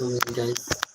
so guys.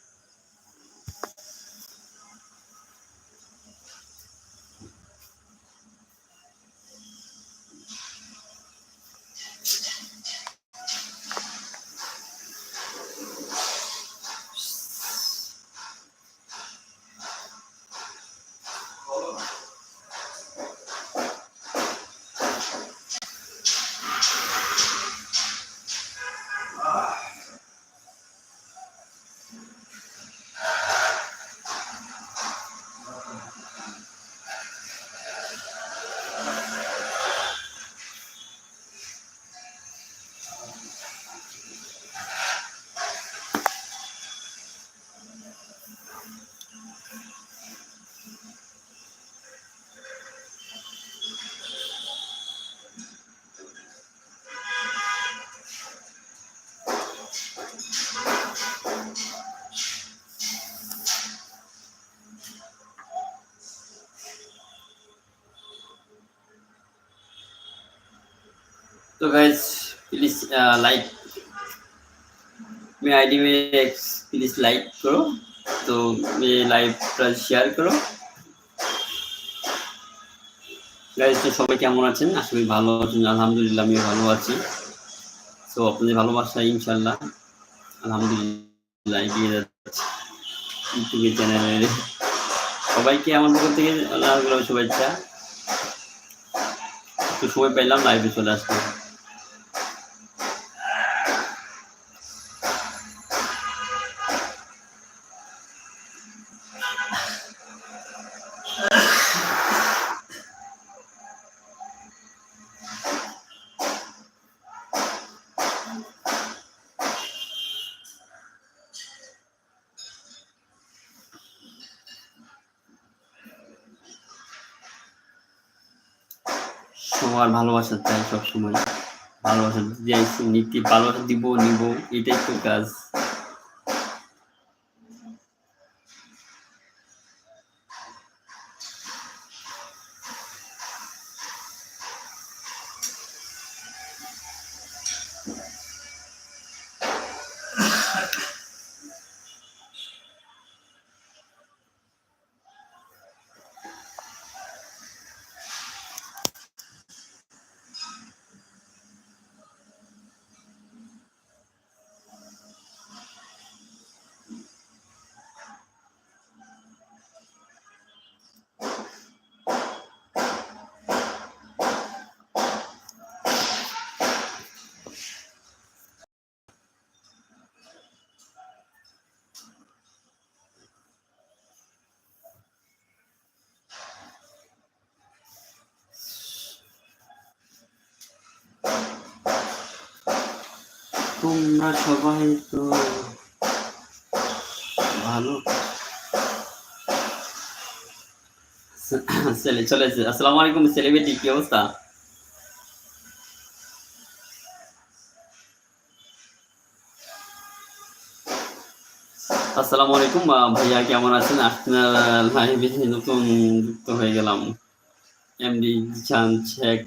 तो guys please like मेरे ID में प्लीज लाइक करो तो मेरे लाइव पर শেয়ার করো গাইস তো সবাই কেমন আছেন আসলে ভালো আছেন আলহামদুলিল্লাহ আমি ভালো আছি তো আপনাদের ভালোবাসা ইনশাল্লাহ আলহামদুলিল্লাহ এগিয়ে যাচ্ছে ইউটিউবের চ্যানেলে সবাইকে আমার পক্ষ থেকে আল্লাহ শুভেচ্ছা একটু সময় পেলাম লাইভে চলে আসলাম সবার ভালোবাসা চাই সবসময়। ভালোবাসা নীতি ভালোবাসা দিব নিব এটাই তো কাজ। তোমরা সবাই তো ভালো। চলে চলেছে আসসালামু আলাইকুম সেলিব্রিটি কি অবস্থা? আসসালামু আলাইকুম ভাইয়া, কেমন আছেন? আপনার লাইভে নতুন যুক্ত হয়ে গেলাম। এমডি চান শেখ,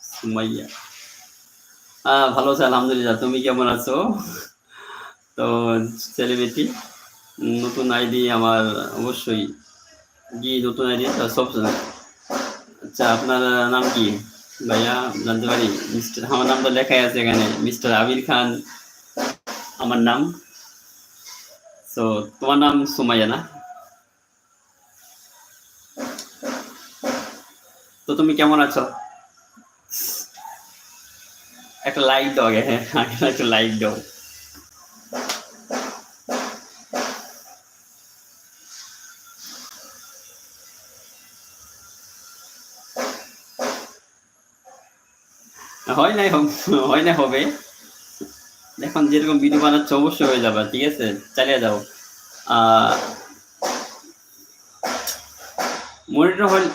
সুমাইয়া। ভালো আছে, আলহামদুলিল্লাহ। তুমি কেমন আছো? তো সেলিব্রিটি নতুন আইডি আমার অবশ্যই কি নতুন আইডি সব আচ্ছা আপনার নাম কি? ভাইয়া, জানতে পারি। মিস্টার আমার নাম তো লেখাই আছে এখানে। মিস্টার আবির খান আমার নাম। তো তোমার নাম সুমাইয়া না? তো তুমি কেমন আছো? একটা লাইক দাও আগে হ্যাঁ একটা লাইক দাও হয় নাই হয় না হবে। এখন যেরকম ভিডিও বানাচ্ছে, অবশ্যই হয়ে যাবে, ঠিক আছে? চালিয়ে যাও। মনিটর হলে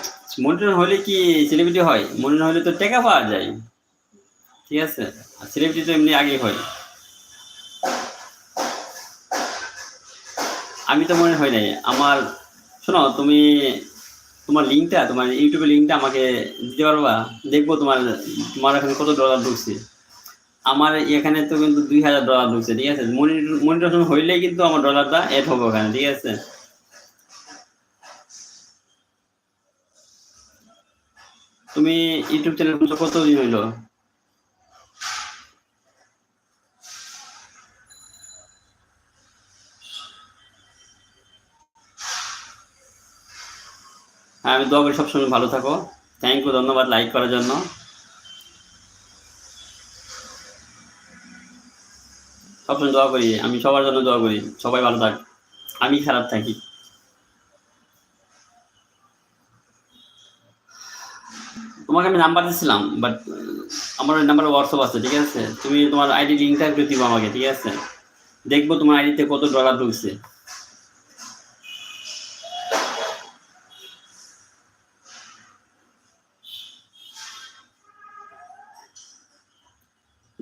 মনিটর হলে কি সেলিব্রিটি হয়? মনিটর হলে তো টাকা পাওয়া যায়। ঠিক আছে? আর সেলিব্রিটি তো এমনি আগে হয়। আমি তো মনে হয় নাই। আমার, শোনো, তুমি তোমার লিঙ্কটা তোমার ইউটিউবের লিঙ্কটা আমাকে দিতে পারবা। দেখব তোমার তোমার এখানে কত ডলার ঢুকছে। আমার এখানে তো কিন্তু দুই হাজার ডলার ঢুকছে, ঠিক আছে? মনিটরেশন হইলেই কিন্তু আমার ডলারটা এড হবে ওখানে, ঠিক আছে? তুমি ইউটিউব চ্যানেল কতদিন হইল? আমি দোয়া করি সবসময় ভালো থাকো। থ্যাংক ইউ ধন্যবাদ লাইক করার জন্য। সবসময় দোয়া করি, আমি সবার জন্য দোয়া করি, সবাই ভালো থাক, আমি খারাপ থাকি। তোমাকে আমি নাম্বার দিয়েছিলাম বাট আমার নাম্বার হোয়াটসঅ্যাপ আছে, ঠিক আছে? তুমি তোমার আইডি লিঙ্কটা একটু দিবো আমাকে, ঠিক আছে? দেখব তোমার আইডিতে কত ডলার ঢুকছে।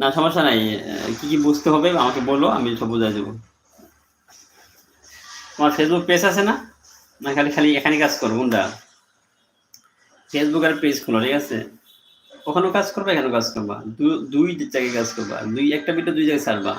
না, সমস্যা নাই। কি কি বুঝতে হবে আমাকে বলো, আমি সব বুঝাই দেবো। তোমার ফেসবুক পেজ আছে না? না, খালি খালি এখানে কাজ করো বন্ধুরা ফেসবুক আর পেজ খোলো, ঠিক আছে? ওখানেও কাজ করবা এখানেও কাজ করবা? দুই জায়গায় কাজ করবা। দুই একটা ভিডিও দুই জায়গায় ছাড়বা।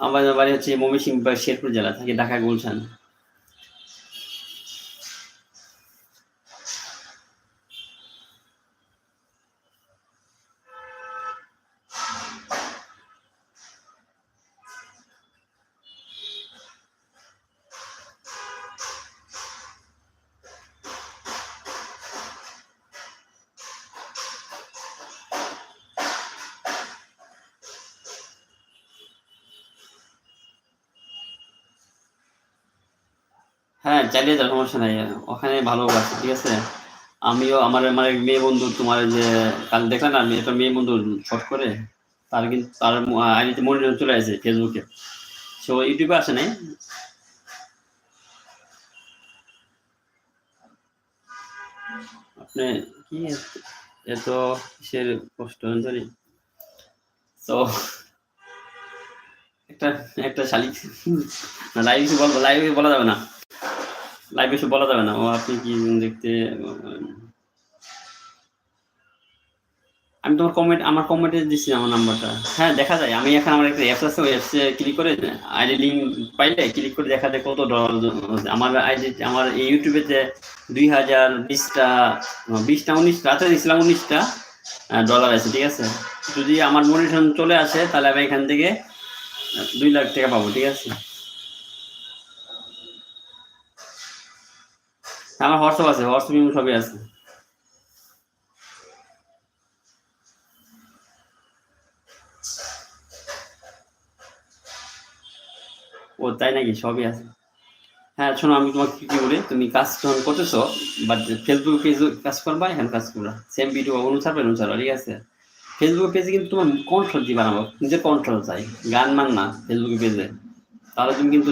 আমার বাড়ি হচ্ছে ময়মনসিংহ শেরপুর জেলা থাকি ঢাকা গুলশান। হ্যাঁ চালিয়ে যাও, সমস্যা নাই। ওখানে ভালো আছে, ঠিক আছে? আমিও আমার এক মেয়ে বন্ধু, তোমার যে কাল দেখলাম না একটা মেয়ে বন্ধু শর্ট করে, তার কিন্তু তার আইডিতে মনিটর চলে আসে ফেসবুকে। সো ইউটিউবে আসে নাই? আপনি কি এত- কিসের কষ্ট ধরি তো, একটা একটা শালিক। লাইভ বলব লাইভে বলা যাবে না। লাইভ এসে বলা যাবে না। ও আপনি কি দেখতে, আমি তোমার কমেন্ট আমার কমেন্টে দিচ্ছি আমার নাম্বারটা হ্যাঁ দেখা যায়। আমি এখন আমার একটা অ্যাপস আছে, ওই অ্যাপসে ক্লিক করে, আইডি লিঙ্ক পাইলে ক্লিক করে দেখা যায় কত ডলার আমার আইডি, আমার এই ইউটিউবেতে দুই হাজার বিশটা বিশটা, উনিশটা রাতে দিয়েছিলাম উনিশটা ডলার আছে, ঠিক আছে? যদি আমার মনিটন চলে আসে, তাহলে আমি এখান থেকে দুই লাখ টাকা পাবো, ঠিক আছে? আমার হোয়াটসঅ্যাপ আছে, হোয়াটসঅ্যাপ সবই আছে। ও, তাই নাকি? সবই আছে। হ্যাঁ শোনো, আমি তোমাকে কি বলি? তুমি কাজ যখন করতেছো বাট ফেসবুক পেজে কাজ করবা, এখানে কাজ করবা। সেম ভিডিও অনুসার অনুসার, ঠিক আছে? ফেসবুক পেজে কিন্তু তোমার কন্ট্রোল দিয়ে বানাবো নিজের কন্ট্রোল চাই। গান মান না ফেসবুক পেজে তাহলে তুমি কিন্তু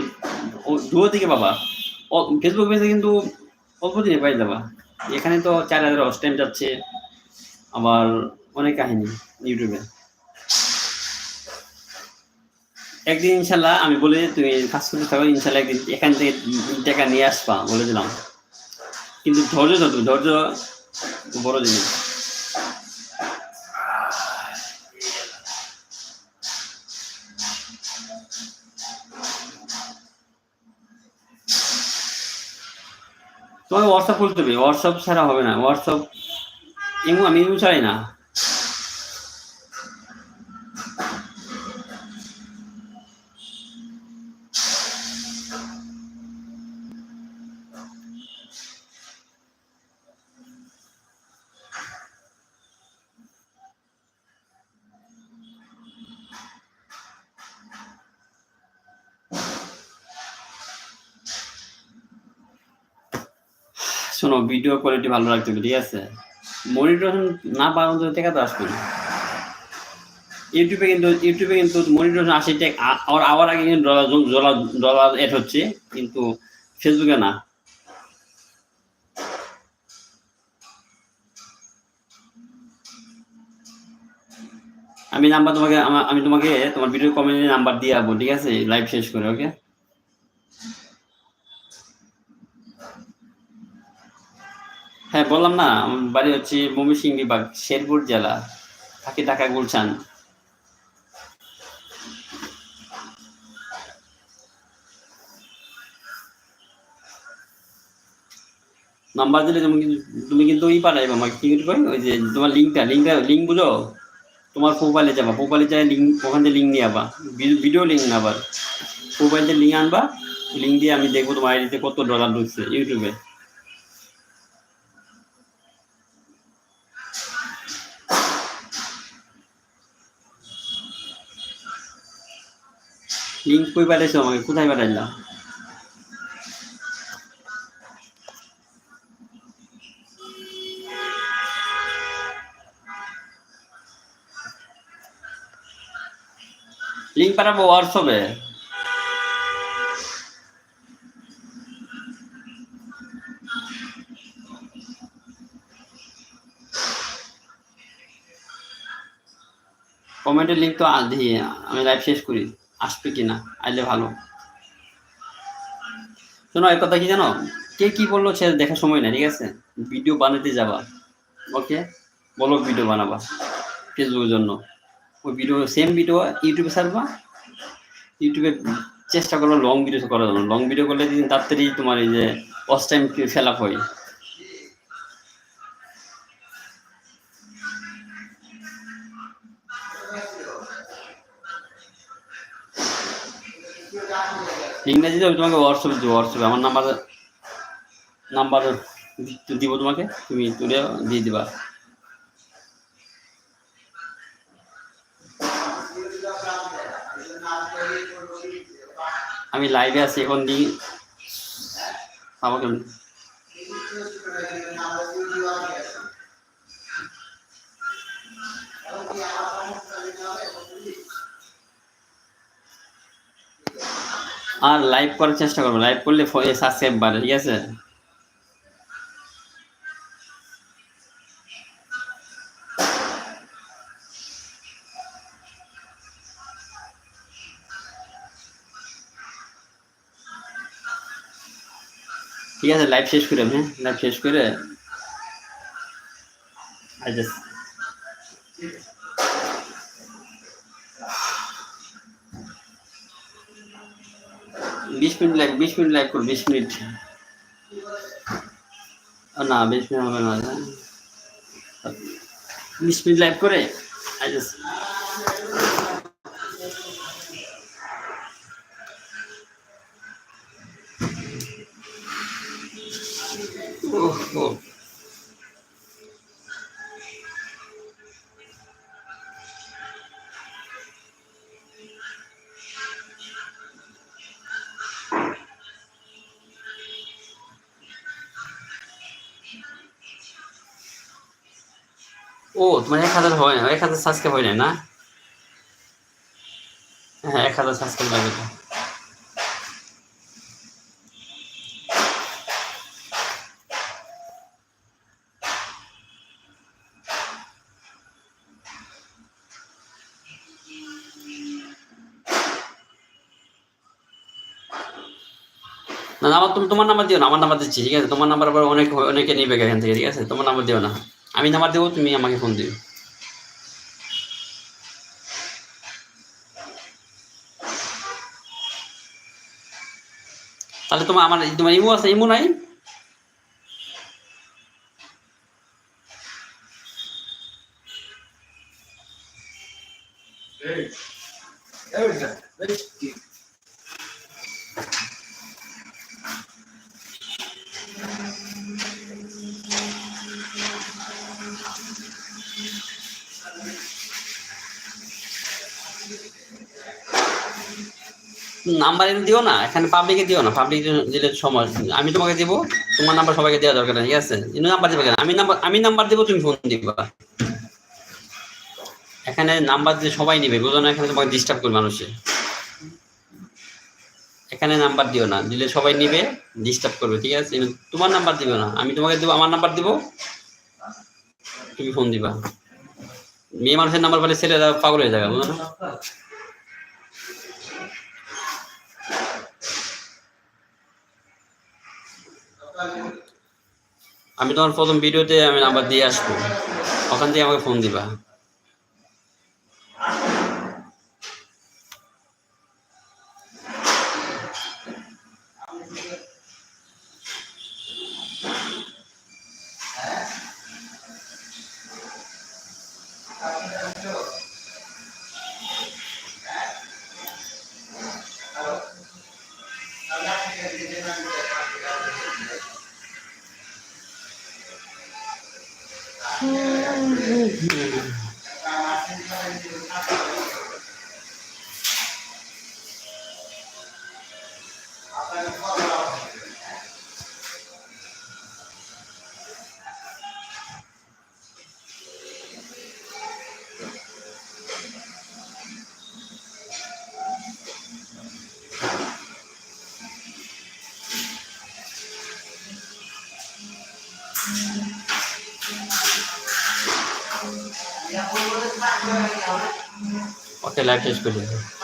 দুয়ো দিকে পাবা। ফেসবুক পেজে কিন্তু অল্প দিনে পাই যাবা। এখানে তো চার হাজার অস টাইম যাচ্ছে, আবার অনেক কাহিনী ইউটিউবে একদিন ইনশাল্লাহ আমি বলে, তুমি কাজ করতে থাকো, ইনশাল্লাহ একদিন এখান থেকে টাকা নিয়ে আসবা বলেছিলাম কিন্তু ধৈর্য ধরো ধৈর্য বড় জিনিস। তোমাকে হোয়াটসঅ্যাপ খুলতে হবে। হোয়াটসঅ্যাপ ছাড়া হবে না। হোয়াটসঅ্যাপ ইমো আমি ইমো চাই না। শোনো ভিডিও কোয়ালিটি ভালো রাখতে হবে ঠিক আছে? মনিটরেশন না পাওয়া তো আসবে ইউটিউবে কিন্তু ইউটিউবে কিন্তু মনিটরেশন আসে আর আবার আগে কিন্তু ডলার এড হচ্ছে, কিন্তু ফেসবুকে না। আমি নাম্বার তোমাকে, আমা- তোমাকে তোমার ভিডিও কমেন্টে নাম্বার দিয়ে যাব ঠিক আছে? লাইভ শেষ করে ওকে হ্যাঁ বললাম না আমার বাড়ি হচ্ছে ময়মনসিংহ বিভাগ, শেরপুর জেলা। থাকি ঢাকা গুলশান। নাম্বার দিলে তুমি তুমি কিন্তু ওই পাঠাইবে, আমাকে কি করে ওই যে তোমার লিঙ্কটা লিঙ্কটা, লিঙ্ক বুঝো? তোমার প্রোফাইলে যাবা, প্রোফাইলে যাই লিঙ্ক, ওখান থেকে লিঙ্ক নিয়ে আবা। ভিডিও লিঙ্ক আবার প্রোফাইলে লিঙ্ক আনবা, লিঙ্ক দিয়ে আমি দেখব তোমার আইডিতে কত ডলার ঢুকছে, ইউটিউবে। লিঙ্ক কই পাঠাইছো আমাকে? কোথায় পাঠাইলা? লিঙ্ক পাঠাবো হোয়াটসঅ্যাপে কমেন্টের লিঙ্ক তো দিই আমি লাইভ শেষ করি। আসবে কিনা, আইলে ভালো। শোনো এক কথা কি জানো? কে কি বলল সে দেখার সময় নাই, ঠিক আছে? ভিডিও বানাতে যাবা। ওকে? বলো ভিডিও বানাবা, ফেসবুকের জন্য। ওই ভিডিও সেম ভিডিও ইউটিউবে ছাড়বা। ইউটিউবে চেষ্টা করো লং ভিডিও করার জন্য। লং ভিডিও করলে দিন তাড়াতাড়ি তোমার এই যে অস টাইম ফেল হয়। ইংরেজিতে আমি তোমাকে হোয়াটসঅ্যাপে দেবো হোয়াটসঅ্যাপে আমার নাম্বার নাম্বার দিব তোমাকে, তুমি তুলে দিয়ে দিবা। আমি লাইভে আছি, এখন দিই আমাকে আর লাইভ করার চেষ্টা করব। লাইভ করলে সাবস্ক্রাইব বাড়ে, ঠিক আছে? ঠিক আছে লাইভ শেষ করে হ্যাঁ? লাইভ শেষ করে আচ্ছা বিশ মিনিট লাইভ বিশ মিনিট লাইভ বিশ মিনিট। না, বিশ মিনিট হবে না। বিশ মিনিট লাইভ করে আচ্ছা ও, তোমার এক হাজার হয় না, এক হাজার সাবস্ক্রাইব হয় না? হ্যাঁ এক হাজার সাবস্ক্রাইব লাগে তো না আমার তুমি তোমার নাম্বার দিও না, আমার নাম্বার দিচ্ছি, ঠিক আছে? তোমার নাম্বার আবার অনেক অনেকে নিবে এখান থেকে, ঠিক আছে? তোমার নাম্বার দিও না। আমি নাম্বার দেবো, তুমি আমাকে ফোন দিও তাহলে তোমার আমার তোমার ইমো আছে, ইমো নাই? নাম্বার এনে দিও না, এখানে পাবলিকে দিও না পাবলিক দিলে সময় আমি তোমাকে দিব, তোমার নাম্বার সবাইকে দেওয়া দরকার ঠিক আছে? নাম্বার দিবে আমি নাম্বার আমি নাম্বার দেবো, তুমি ফোন দিবা। এখানে নাম্বার দিয়ে সবাই নিবে, বুঝো না, এখানে তোমাকে ডিস্টার্ব করবে মানুষে। এখানে নাম্বার দিও না, দিলে সবাই নিবে ডিস্টার্ব করবে, ঠিক আছে? তোমার নাম্বার দিবে না, আমি তোমাকে দেবো, আমার নাম্বার দিব, তুমি ফোন দিবা। মেয়ে মানুষের নাম্বার পেলে ছেলেরা পাগল হয়ে যাবে বুঝলো না? আমি তোমার প্রথম ভিডিওতে আমি নাম্বার দিয়ে আসব। ওখান থেকে আমাকে ফোন দিবা। ওকে লাইভ শেষ করে দিবো।